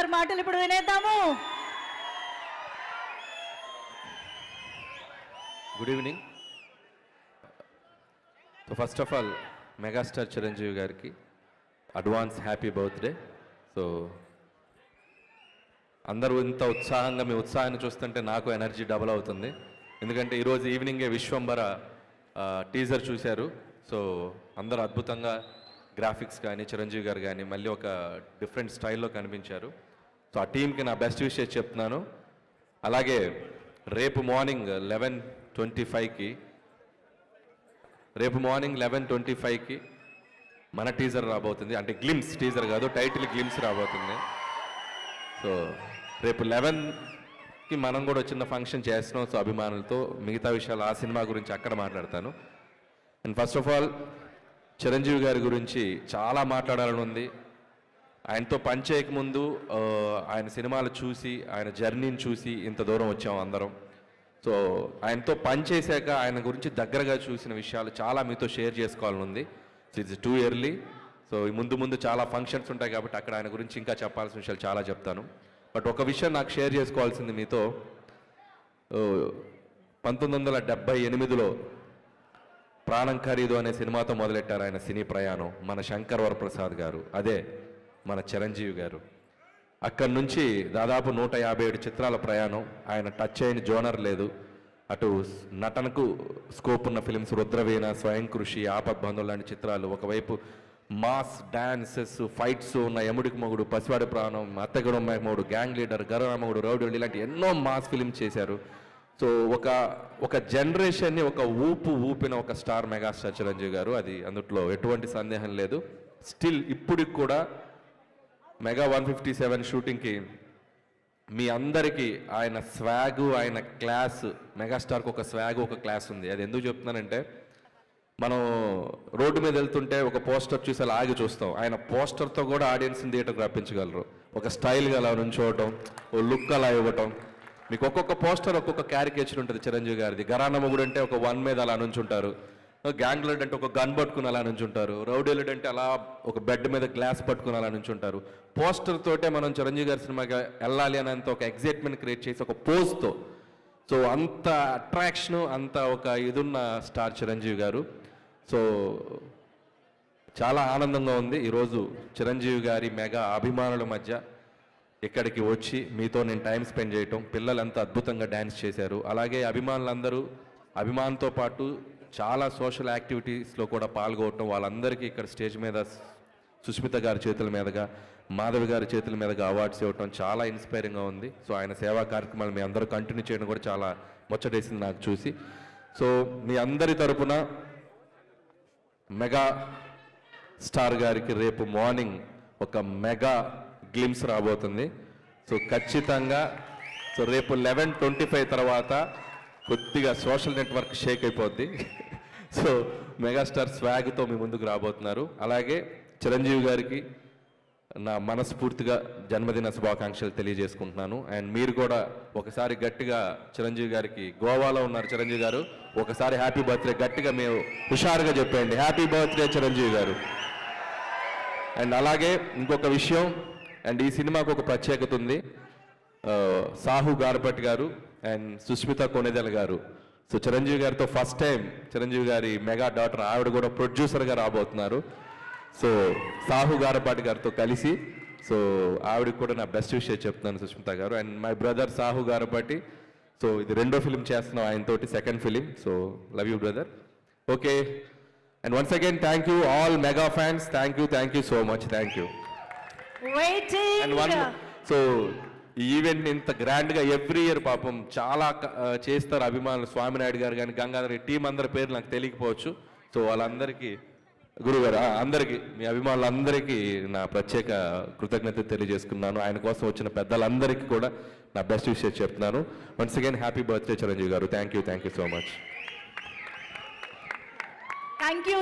గారి మాటలు ఇప్పుడు వినేద్దాము. Good evening so first of all megastar Chiranjeevi గారికి అడ్వాన్స్ హ్యాపీ బర్త్డే సో అందరూ ఇంత ఉత్సాహంగా మీ ఉత్సాహాన్ని చూస్తుంటే నాకు ఎనర్జీ డబుల్ అవుతుంది. ఎందుకంటే ఈరోజు ఈవినింగే విశ్వంబర టీజర్ చూశారు. సో అందరూ అద్భుతంగా గ్రాఫిక్స్ కానీ చిరంజీవి గారు కానీ మళ్ళీ ఒక డిఫరెంట్ స్టైల్లో కనిపించారు. సో ఆ టీంకి నా బెస్ట్ విషయం చెప్తున్నాను. అలాగే రేపు మార్నింగ్ లెవెన్ ట్వంటీ ఫైవ్కి రేపు మార్నింగ్ లెవెన్ ట్వంటీ ఫైవ్కి మన టీజర్ రాబోతుంది. అంటే గ్లిమ్స్ టీజర్ కాదు టైటిల్ గ్లిమ్స్ రాబోతుంది. సో రేపు లెవెన్కి మనం కూడా చిన్న ఫంక్షన్ చేస్తున్నాం. సో అభిమానులతో మిగతా విషయాలు ఆ సినిమా గురించి అక్కడ మాట్లాడతాను. And first of all Chiranjeevi గారి గురించి చాలా మాట్లాడాలని ఉంది. ఆయనతో పనిచేయక ముందు ఆయన సినిమాలు చూసి ఆయన జర్నీని చూసి ఇంత దూరం వచ్చాం అందరం. సో ఆయనతో పనిచేశాక ఆయన గురించి దగ్గరగా చూసిన విషయాలు చాలా మీతో షేర్ చేసుకోవాలని ఉంది so it's too early so ఈ ముందు ముందు చాలా ఫంక్షన్స్ ఉంటాయి కాబట్టి అక్కడ ఆయన గురించి ఇంకా చెప్పాల్సిన విషయాలు చాలా చెప్తాను. బట్ ఒక విషయం నాకు షేర్ చేసుకోవాల్సింది మీతో. పంతొమ్మిది వందల డెబ్బై ఎనిమిదిలో ప్రాణం ఖరీదు అనే సినిమాతో మొదలెట్టారు ఆయన సినీ ప్రయాణం మన శంకర్ వరప్రసాద్ గారు. అదే మన చిరంజీవి గారు. అక్కడి నుంచి దాదాపు నూట యాభై ఏడు చిత్రాల ప్రయాణం. ఆయన టచ్ అయిన జోనర్ లేదు. అటు నటనకు స్కోప్ ఉన్న ఫిలిమ్స్ రుద్రవీణ స్వయం కృషి ఆపద్బంధం లాంటి చిత్రాలు. ఒకవైపు మాస్ డాన్సెస్ ఫైట్స్ ఉన్న యముడికి మొగుడు పసివాడి ప్రాణం అత్తగడు మొగుడు గ్యాంగ్ లీడర్ గరరామగుడు రౌడీ ఇలాంటి ఎన్నో మాస్ ఫిలిం చేశారు. సో ఒక ఒక జనరేషన్ని ఒక ఊపు ఊపిన ఒక స్టార్ మెగాస్టార్ చిరంజీవి గారు. అది అందుట్లో ఎటువంటి సందేహం లేదు. స్టిల్ ఇప్పటికి కూడా మెగా వన్ ఫిఫ్టీ సెవెన్ షూటింగ్కి మీ అందరికీ ఆయన స్వాగ్ ఆయన క్లాస్ మెగాస్టార్కి ఒక స్వాగ్ ఒక క్లాస్ ఉంది. అది ఎందుకు చెప్తున్నానంటే మనం రోడ్డు మీద వెళ్తుంటే ఒక పోస్టర్ చూసి అలా ఆగి చూస్తాం. ఆయన పోస్టర్తో కూడా ఆడియన్స్ని థియేటర్కి రప్పించగలరు. ఒక స్టైల్గా అలా నుంచోవటం ఓ లుక్ అలా ఇవ్వటం. మీకు ఒక్కొక్క పోస్టర్ ఒక్కొక్క క్యారికేచర్ ఉంటుంది చిరంజీవి గారిది. గరాన మొగుడు అంటే ఒక వన్ మీద అలా నుంచుంటారు. గ్యాంగ్ లీడ్ అంటే ఒక గన్ పట్టుకుని అలా నుంచుంటారు. రౌడీ లీడ్ అంటే అలా ఒక బెడ్ మీద గ్లాస్ పట్టుకుని అలా నుంచుంటారు. పోస్టర్ తోటే మనం చిరంజీవి గారి సినిమాకి వెళ్ళాలి అనేంత ఒక ఎగ్జైట్మెంట్ క్రియేట్ చేసి ఒక పోస్ట్తో సో అంత అట్రాక్షన్ అంత ఒక ఇదున్న స్టార్ చిరంజీవి గారు. సో చాలా ఆనందంగా ఉంది. ఈరోజు చిరంజీవి గారి మెగా అభిమానుల మధ్య ఇక్కడికి వచ్చి మీతో నేను టైం స్పెండ్ చేయటం. పిల్లలు ఎంత అద్భుతంగా డ్యాన్స్ చేశారు. అలాగే అభిమానులందరూ అభిమానంతో పాటు చాలా సోషల్ యాక్టివిటీస్లో కూడా పాల్గొనటం వాళ్ళందరికీ ఇక్కడ స్టేజ్ మీద సుస్మిత గారి చేతుల మీదుగా మాధవి గారి చేతుల మీదుగా అవార్డ్స్ ఇవ్వటం చాలా ఇన్స్పైరింగ్గా ఉంది. సో ఆయన సేవా కార్యక్రమాలు మీ అందరూ కంటిన్యూ చేయడం కూడా చాలా ముచ్చటేసింది నాకు చూసి. సో మీ అందరి తరపున మెగా స్టార్ గారికి రేపు మార్నింగ్ ఒక మెగా గ్లిమ్స్ రాబోతుంది. సో ఖచ్చితంగా సో రేపు లెవెన్ ట్వంటీ ఫైవ్ తర్వాత కొద్దిగా సోషల్ నెట్వర్క్ షేక్ అయిపోద్ది. సో మెగాస్టార్ స్వాగ్తో మీ ముందుకు రాబోతున్నారు. అలాగే చిరంజీవి గారికి నా మనస్ఫూర్తిగా జన్మదిన శుభాకాంక్షలు తెలియజేసుకుంటున్నాను. అండ్ మీరు కూడా ఒకసారి గట్టిగా చిరంజీవి గారికి గోవాలో ఉన్నారు చిరంజీవి గారు ఒకసారి హ్యాపీ బర్త్డే గట్టిగా మేము హుషారుగా చెప్పండి హ్యాపీ బర్త్డే చిరంజీవి గారు. అండ్ అలాగే ఇంకొక విషయం అండ్ ఈ సినిమాకు ఒక ప్రత్యేకత ఉంది. సాహు గారపట్ గారు అండ్ సుస్మిత కొనెదెల గారు. సో చిరంజీవి గారితో ఫస్ట్ టైం చిరంజీవి గారి మెగా డాటర్ ఆవిడ కూడా ప్రొడ్యూసర్గా రాబోతున్నారు. సో సాహు గారపాటి గారితో కలిసి సో ఆవిడకి కూడా నా బెస్ట్ విషయం చెప్తున్నాను సుష్మిత గారు. And my brother Sahu Garapati so ఇది రెండో ఫిలిం చేస్తున్నాం ఆయనతోటి second film so love you brother okay and once again thank you all mega fans thank you thank you so much thank you and one so ఈ event ఇంత గ్రాండ్గా every year పాపం చాలా చేస్తారు అభిమానులు. స్వామినాయుడు గారు కానీ గంగాధర్ టీం అందరి పేరు నాకు తెలియకపోవచ్చు. సో వాళ్ళందరికీ గురుగారు అందరికీ మీ అభిమానులందరికీ నా ప్రత్యేక కృతజ్ఞత తెలియజేసుకున్నాను. ఆయన కోసం వచ్చిన పెద్దలందరికీ కూడా నా బెస్ట్ విషయం చెప్తున్నాను. Once again happy birthday Chiranjeevi గారు. Thank you thank you so much. Thank you